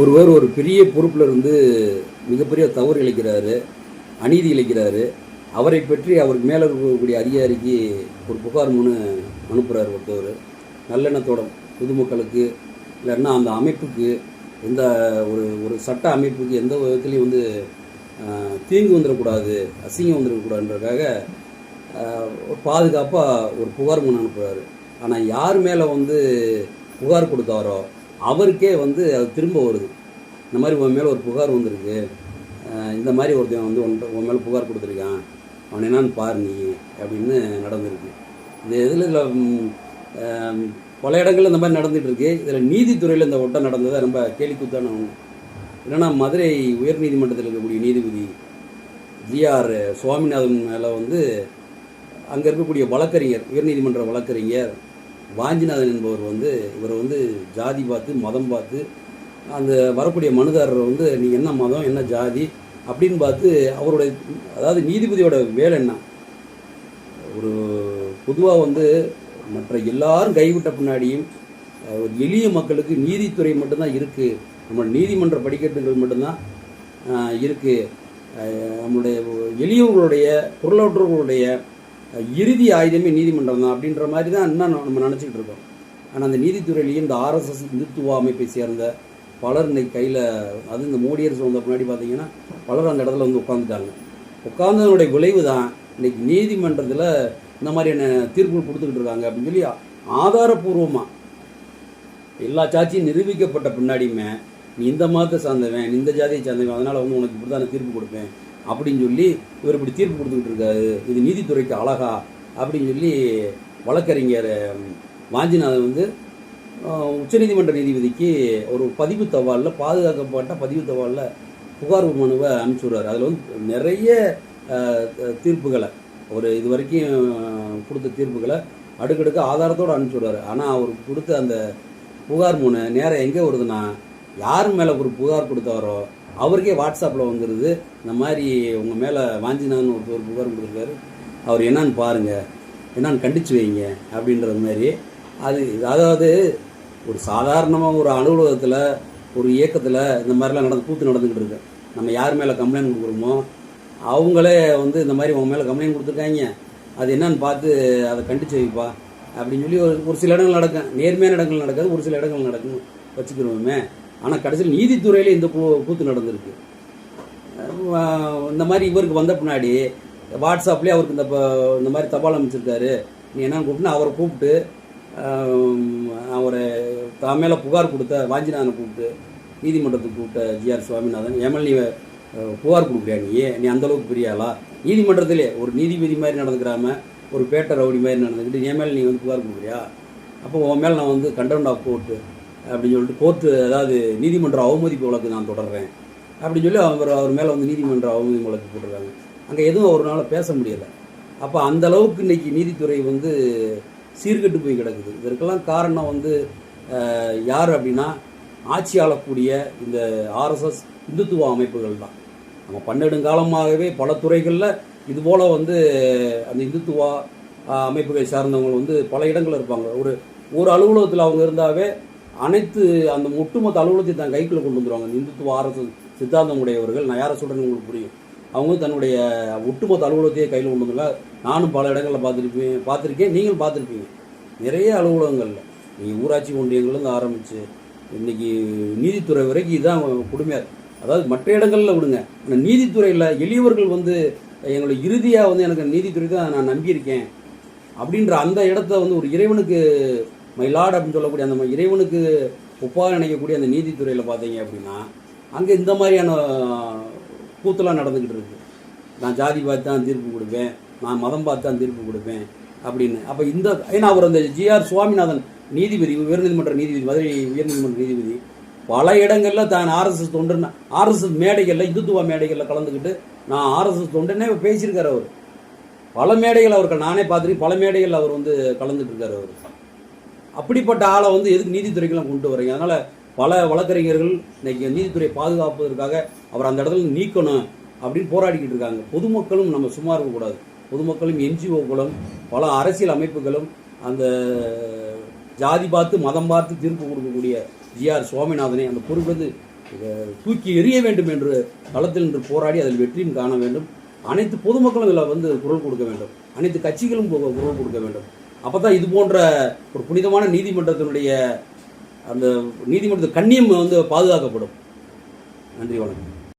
ஒருவர் ஒரு பெரிய பொறுப்பில் இருந்து மிகப்பெரிய தவறு இழைக்கிறாரு அநீதி இழைக்கிறாரு. அவரை பற்றி அவருக்கு மேலே இருக்கக்கூடிய அதிகாரிக்கு ஒரு புகார் மனு அனுப்புகிறார் ஒருத்தவர். நல்லெண்ணத்தோட பொதுமக்களுக்கு இல்லைன்னா அந்த அமைப்புக்கு எந்த ஒரு ஒரு சட்ட அமைப்புக்கு எந்த விதத்துலையும் வந்து தீங்கு வந்துடக்கூடாது அசிங்கம் வந்துடக்கூடாதுன்றதுக்காக ஒரு பாதுகாப்பாக ஒரு புகார் மனு அனுப்புகிறாரு ஆனால் யார் மேலே வந்து புகார் கொடுத்தாரோ அவருக்கே வந்து அது திரும்ப வருது. இந்த மாதிரி உன் மேலே ஒரு புகார் வந்திருக்கு. இந்த மாதிரி ஒருத்தன் வந்து உன் உன் மேலே புகார் கொடுத்துருக்கான். அவன் என்னான்னு பாரு நீ அப்படின்னு நடந்திருக்கு. இந்த இதில் பல இடங்களில் இந்த மாதிரி நடந்துகிட்ருக்கு இதில் நீதித்துறையில் இந்த ஒட்டம் நடந்ததை ரொம்ப கேலிக்குத்தான ஒன்று என்னென்னா மதுரை உயர்நீதிமன்றத்தில் இருக்கக்கூடிய நீதிபதி ஜிஆர் சுவாமிநாதன் மேலே வந்து அங்கே இருக்கக்கூடிய வழக்கறிஞர் உயர்நீதிமன்ற வழக்கறிஞர் வாஞ்சிநாதன் என்பவர் வந்து இவரை வந்து ஜாதி பார்த்து மதம் பார்த்து அந்த வரக்கூடிய மனுதாரர் வந்து நீ என்ன மதம் என்ன ஜாதி அப்படின்னு பார்த்து அவருடைய அதாவது நீதிபதியோட வேலை என்ன? ஒரு பொதுவாக வந்து மற்ற எல்லாரும் கைவிட்ட பின்னாடியும் ஒரு எளிய மக்களுக்கு நீதித்துறை மட்டும்தான் இருக்குது நம்ம நீதிமன்ற படிக்கட்டுகள் மட்டும்தான் இருக்குது நம்மளுடைய எளியவர்களுடைய பொருளாற்றர்களுடைய இறுதி ஆயுதமே நீதிமன்றம் தான் அப்படின்ற மாதிரி தான் இன்னும் நம்ம நினச்சிக்கிட்டு இருக்கோம். ஆனால் அந்த நீதித்துறையிலேயே இந்த ஆர்எஸ்எஸ் இந்துத்துவ அமைப்பை சேர்ந்த பலர் இன்னைக்கு கையில் அது இந்த மோடி அரசு வந்த பின்னாடி பார்த்தீங்கன்னா பலர் அந்த இடத்துல வந்து உட்காந்துட்டாங்க உட்காந்ததனுடைய விளைவு தான் இன்னைக்கு நீதிமன்றத்தில் இந்த மாதிரியான தீர்ப்புகள் கொடுத்துக்கிட்டு இருக்காங்க அப்படின்னு சொல்லி ஆதாரபூர்வமாக எல்லா சாட்சியும் நிரூபிக்கப்பட்ட பின்னாடியுமே நீ இந்த மதத்தை சார்ந்தவன் இந்த ஜாதியை சார்ந்தவன் அதனால் வந்து உனக்கு இப்படி தான் தீர்ப்பு கொடுப்பேன் அப்படின்னு சொல்லி இவர் இப்படி தீர்ப்பு கொடுத்துக்கிட்டு இருக்காரு. இது நீதித்துறைக்கு அழகா அப்படின்னு சொல்லி வழக்கறிஞர் வாஞ்சிநாதன் வந்து உச்சநீதிமன்ற நீதிபதிக்கு ஒரு பதிவு தவாலில் பாதுகாக்கப்பட்ட பதிவு தவாலில் புகார் மனுவை அனுப்பிச்சுடுறாரு. அதில் வந்து நிறைய தீர்ப்புகளை ஒரு இது வரைக்கும் கொடுத்த தீர்ப்புகளை அடுக்கடுக்கு ஆதாரத்தோடு அனுப்பிச்சுடுறாரு. ஆனால் அவர் கொடுத்த அந்த புகார் மனு நேரம் எங்கே வருதுன்னா யார் மேலே ஒரு புகார் கொடுத்தாரோ அவருக்கே வாட்ஸ்அப்பில் வந்துடுது இந்த மாதிரி உங்கள் மேலே வாஞ்சினான்னு ஒரு ஒரு புகார் கொடுத்துருக்காரு. அவர் என்னன்னு பாருங்கள் என்னன்னு கண்டிச்சு வைங்க அப்படின்றது மாதிரி. அது அதாவது ஒரு சாதாரணமாக ஒரு அலுவலகத்தில் ஒரு இயக்கத்தில் இந்த மாதிரிலாம் நடந்து கூத்து நடந்துக்கிட்டு இருக்கு. நம்ம யார் மேலே கம்ப்ளைண்ட் கொடுக்குறோமோ அவங்களே வந்து இந்த மாதிரி உங்கள் மேலே கம்ப்ளைண்ட் கொடுத்துருக்காங்க. அது என்னன்னு பார்த்து அதை கண்டிச்சு வைப்பா அப்படின்னு சொல்லி ஒரு ஒரு சில இடங்கள் நடக்கும். நேர்மையான இடங்கள் நடக்காது ஒரு சில இடங்கள் நடக்கும் வச்சுக்கிறோமே. ஆனால் கடைசியில் நீதித்துறையில் இந்த கூ- கூத்து நடந்திருக்கு. இந்த மாதிரி இவருக்கு வந்த பின்னாடி வாட்ஸ்அப்லேயே அவருக்கு இந்த ப- இந்த மாதிரி தபால் அமைச்சிருக்காரு. நீ என்னன்னு கூப்பிட்டு அவரை கூப்பிட்டு அவரை தான் மேலே புகார் கொடுத்த வாஞ்சிநாதனை கூப்பிட்டு நீதிமன்றத்துக்கு கூப்பிட்ட ஜிஆர் சுவாமிநாதன் எம்எல் நீ புகார் கொடுக்குறியா நீ? நீ அந்தளவுக்கு பிரியாளா நீதிமன்றத்திலே ஒரு நீதிபதி மாதிரி நடந்துக்கிறாம ஒரு பேட்டை ரவுடி மாதிரி நடந்துக்கிட்டு என் மேலே நீ வந்து புகார் கொடுக்குறியா? அப்போ உன் மேலே நான் வந்து கண்டெம்ட் ஆஃப் கோர்ட்டு அப்படின்னு சொல்லிட்டு கோர்ட்டு அதாவது நீதிமன்ற அவமதிப்பு வழக்கு நான் தொடர்றேன். அப்படின்னு சொல்லி அவர் அவர் மேலே வந்து நீதிமன்ற அவமதிப்பு வழக்கு போட்டுருக்காங்க. அங்கே எதுவும் அவரால் பேச முடியலை. அப்போ அந்த அளவுக்கு இன்னைக்கு நீதித்துறை வந்து சீர்கெட்டு போய் கிடக்குது. இதற்கெல்லாம் காரணம் வந்து யார் அப்படின்னா ஆட்சி ஆளக்கூடிய இந்த ஆர்எஸ்எஸ் இந்துத்துவ அமைப்புகள் தான். நம்ம பன்னெடுங்காலமாகவே பல துறைகளில் இதுபோல் வந்து அந்த இந்துத்துவ அமைப்புகளை சார்ந்தவங்க வந்து பல இடங்களில் இருப்பாங்க. ஒரு ஒரு அலுவலகத்தில் அவங்க இருந்தாவே அனைத்து அந்த ஒட்டுமொத்த அலுவலகத்தை தான் கைக்குள்ள கொண்டு வந்துருவாங்க. இந்துத்துவ அரசு சித்தாந்தம் உடையவர்கள் நான் யாரை சொல்கிறேன்னு உங்களுக்கு புரியும். அவங்க தன்னுடைய ஒட்டுமொத்த அலுவலகத்தையே கையில் கொண்டு வந்துருங்க நானும் பல இடங்களில் பார்த்துருப்பேன் பார்த்துருக்கேன் நீங்களும் பார்த்துருப்பீங்க. நிறைய அலுவலகங்களில். நீங்கள் ஊராட்சி ஒன்றியங்கள்லேருந்து ஆரம்பித்து இன்னைக்கு நீதித்துறை வரைக்கும் இதுதான் கொடுமையாக அதாவது மற்ற இடங்களில் விடுங்க. ஆனால் நீதித்துறையில் எளியவர்கள் வந்து எங்களுடைய இறுதியாக வந்து எனக்கு நீதித்துறை தான் நான் நம்பியிருக்கேன். அப்படின்ற அந்த இடத்த வந்து ஒரு இறைவனுக்கு மயிலாடு அப்படின்னு சொல்லக்கூடிய அந்த இறைவனுக்கு ஒப்பாக நினைக்கக்கூடிய அந்த நீதித்துறையில் பார்த்தீங்க அப்படின்னா அங்கே இந்த மாதிரியான கூத்தெல்லாம் நடந்துக்கிட்டு இருக்கு. நான் ஜாதி பார்த்து தான் தீர்ப்பு கொடுப்பேன். நான் மதம் பார்த்து தான் தீர்ப்பு கொடுப்பேன் அப்படின்னு. அப்போ இந்த ஏன்னா அவர் அந்த ஜிஆர் சுவாமிநாதன் நீதிபதி உயர்நீதிமன்ற நீதிபதி மதுரை உயர்நீதிமன்ற நீதிபதி பல இடங்களில் தான் ஆர்எஸ்எஸ் தொண்டன் ஆர்எஸ்எஸ் மேடைகளில் இந்துத்துவ மேடைகளில் கலந்துக்கிட்டு நான் ஆர்எஸ்எஸ் தொண்டனே பேசியிருக்காரு அவர். பல மேடைகள் அவர்கள் நானே பார்த்துருக்கேன். பல மேடைகள் அவர் வந்து கலந்துட்டு இருக்கார் அவர். அப்படிப்பட்ட ஆளை வந்து எதுக்கு நீதித்துறைக்கெல்லாம் கொண்டு வரீங்க? அதனால் பல வழக்கறிஞர்கள் இன்னைக்கு நீதித்துறையை பாதுகாப்பதற்காக அவர் அந்த இடத்துல நீக்கணும் அப்படின்னு போராடிக்கிட்டு இருக்காங்க. பொதுமக்களும் நம்ம சும்மா இருக்கக்கூடாது. பொதுமக்களும் என்ஜிஓக்களும் பல அரசியல் அமைப்புகளும் அந்த ஜாதி பார்த்து மதம் பார்த்து தீர்ப்பு கொடுக்கக்கூடிய ஜிஆர் சுவாமிநாதனை அந்த பொறுப்பிலிருந்து வந்து தூக்கி எறிய வேண்டும் என்று களத்தில் நின்று போராடி அதில் வெற்றியும் காண வேண்டும். அனைத்து பொதுமக்களும் இதில் வந்து குரல் கொடுக்க வேண்டும். அனைத்து கட்சிகளும் குரல் கொடுக்க வேண்டும். அப்போ தான் இது போன்ற ஒரு புனிதமான நீதிமன்றத்தினுடைய அந்த நீதிமன்றத்து கண்ணியம் வந்து பாதுகாக்கப்படும். நன்றி வணக்கம்.